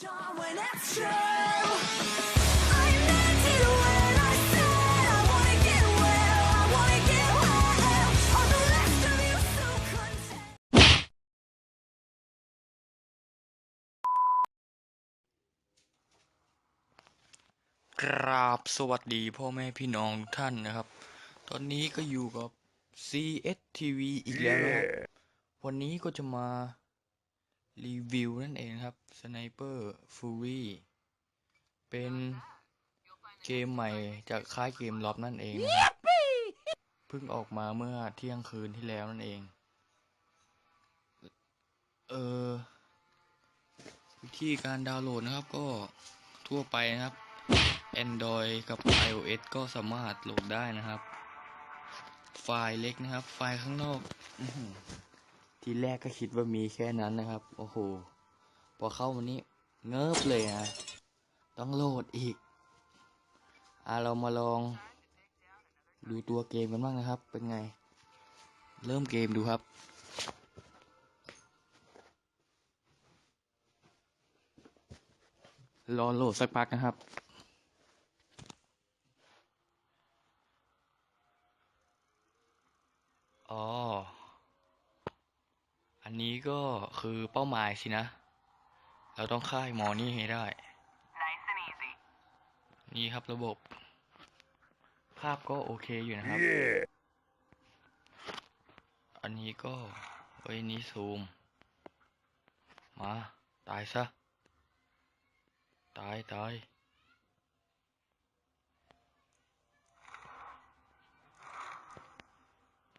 กราบสวัสดีพ่อแม่พี่น้องทุกท่านนะครับ ตอนนี้ก็อยู่กับ CSTV อีกแล้วนะครับวันนี้ก็จะมา รีวิวนั่นเองครับ Sniper Fury เป็นเกมใหม่จากค่ายเกมล็อบนั่นเองนะครับเพิ่งออกมาเมื่อเที่ยงคืนที่แล้วนั่นเอง เออวิธีการดาวน์โหลดนะครับก็ทั่วไปนะครับ Android กับ iOS ก็สามารถโหลดได้นะครับ ไฟล์เล็กนะครับ ไฟล์ข้างนอกอื้อหือ ทีแรกก็คิดว่ามีแค่นั้นนะครับ โอ้โห พอเข้ามานี้เงิบเลยนะต้องโหลดอีกอะเรามาลอง ดูตัวเกมกันบ้างนะครับ เป็นไง เริ่มเกมดูครับรอโหลดสักพักนะครับ อ๋อ อันนี้ก็คือเป้าหมายสินะ เราต้องฆ่าไอ้หมอนี่ให้ได้ Nice and easy. นี่ครับระบบ ภาพก็โอเคอยู่นะครับ อันนี้ก็เอ้ยนี้ซูม มา ตายซะ ตายตาย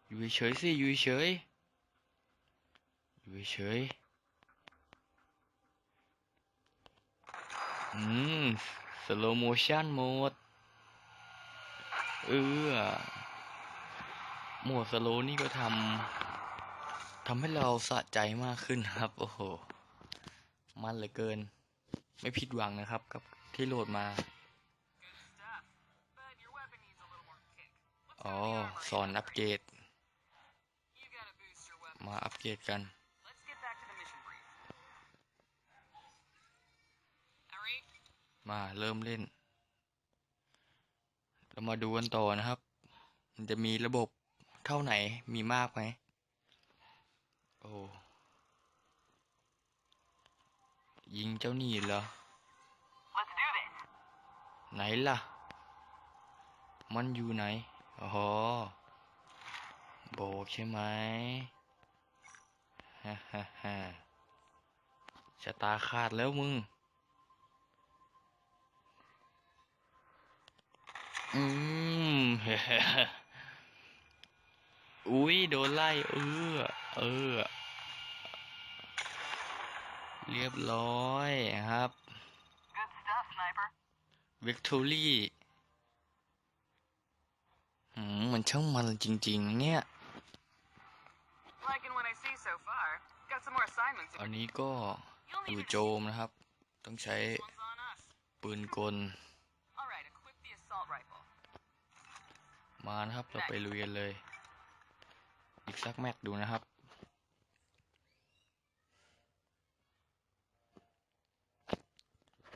อยู่เฉยๆสิอยู่เฉยๆ อยู่เฉยอืม สโลโมชันโหมด เออโหมดสโลนี่ก็ทำทำให้เราสะใจมากขึ้นครับ โอ้โห มันเหลือเกิน ไม่ผิดหวังนะครับกับที่โหลดมา อ๋อ สอนอัปเกรด มาอัปเกรดกัน มาเริ่มเล่น เรามาดูกันต่อนะครับ มันจะมีระบบเท่าไหนมีมากไหมโอ้ยิงเจ้าหนี่เหรอ let's do this. ไหนล่ะ มันอยู่ไหนอ๋อโบกใช่ไหมฮ่าฮ่าฮ่าชะตาขาดแล้วมึง อืมอุ้ยโดนไล่ เออ เออ เรียบร้อยครับ Good stuff, sniper. วิกตอรี่อืมมันช่างมันจริง ๆ เนี่ย Liking what I see so far. Got some more assignments. อันนี้ก็ตู่โจมนะครับ ต้องใช้ This one's on us. ปืนกล มานะครับ เราไปลุยกันเลย อีกสักแม็กดูนะครับ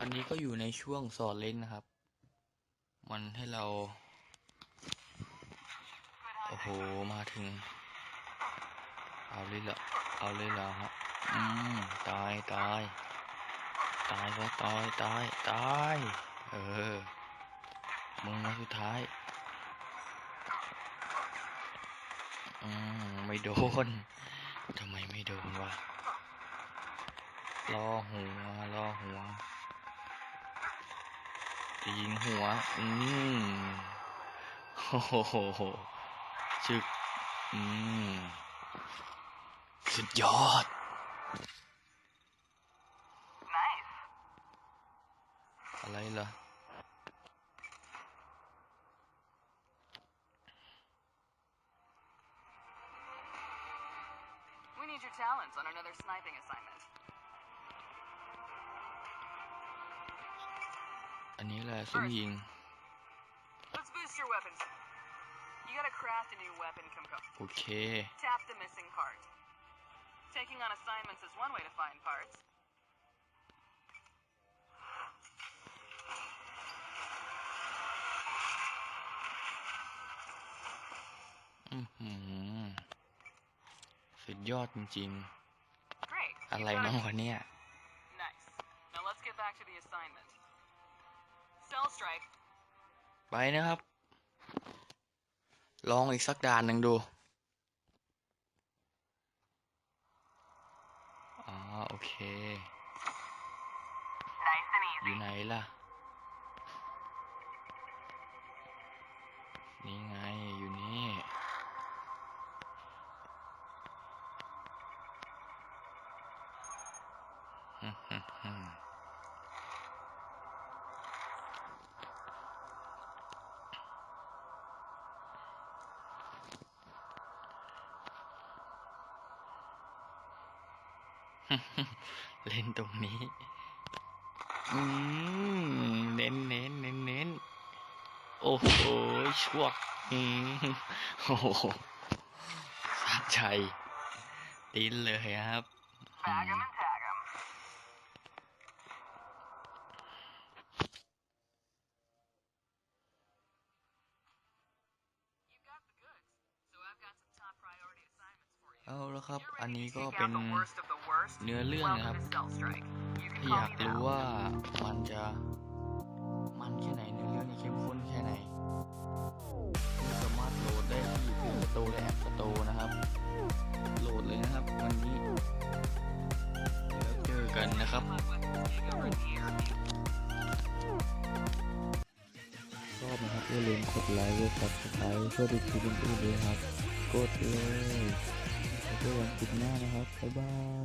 อันนี้ก็อยู่ในช่วงสอนเล่นนะครับ มันให้เรา โอ้โห มาถึง เอาเลยละเอาเลยละฮะอืม ตายตาย ตายแล้วตายตายตาย เออ มึงมาสุดท้าย อืมไม่โดนทำไมไม่โดนวะล่อหัวล่อหัวจะยิงหัว อืมโอ้โหชึก อืมสุดยอด Nice. อะไรล่ะ We need your talents on another sniping assignment. อันนี้แหละซุ่มยิง Let's boost your weapons. You gotta craft a new weapon component. โอเค Tap the missing part. Taking on assignments is one way to find parts. ยอดจริง Great. ๆ you อะไร got น้อง it. คนเนี้ย Nice. Now let's get back to the assignment. Cell strike. ไปนะครับ ลองอีกสักด่านหนึ่งดู อ๋อ โอเค Nice and อยู่ไหนล่ะ นี่ไง เล่นตรงนี้อืมเน้นเน้นเน้นเน้นโอ้โหช่วกอืมโอ้โหสะใจติ้นเลยครับ อืม เอาละครับ You're อัน ready นี้ to ก็ take เป็ out น the worst of the worst? เนื้อเรื่องนะครับ Welcome to Cell Strike. You can ที่อ call ยาก me รู้ Val. ว่ามันจะมันแค่ไหนเนื้อเรื่องนี้เข้มข้นแค่ไหนคุณสามารถโหลดได้ที่ Play Store และ App Store นะครับ โหลดเลยนะครับ วันนี้แล้วเจอกันนะครับ My weapons take over the air. ชอบนะครับอย่าลืมกดไลค์กดซับสไครต์เพื่อดูคลิปอื่นๆด้วยครับ กดเลยแล้วเจอกันคลิปหน้านะครับ บ๊ายบาย